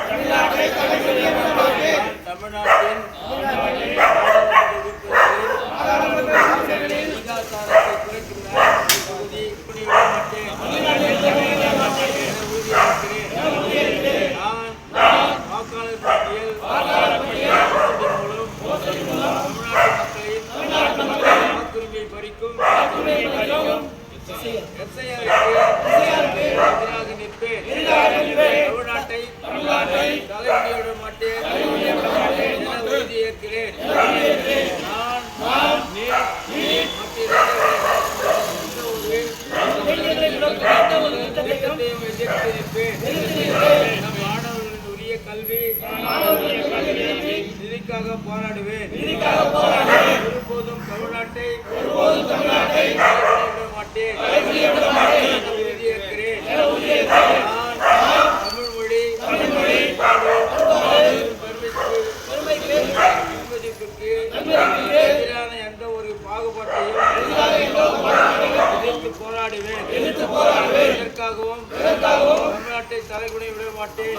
தமிழ்நாட்டை தலை குனிவிட மாட்டேன். தமிழ்நாட்டின் விகிதாச்சாரத்தை குறைக்கும் தொகுதி தமிழ்நாட்டு மக்களின் வாக்குரிமையை உரிய கல்வி நிதிக்காக போராடுவேன். ஒருபோதும் தமிழ்நாட்டை தலைமுடியோட மாட்டேன் எதிரான எந்த ஒரு பாகுபாட்டையும் எதிர்த்து போராடுவேன். தமிழ்நாட்டை தலைகுனை விட மாட்டேன்.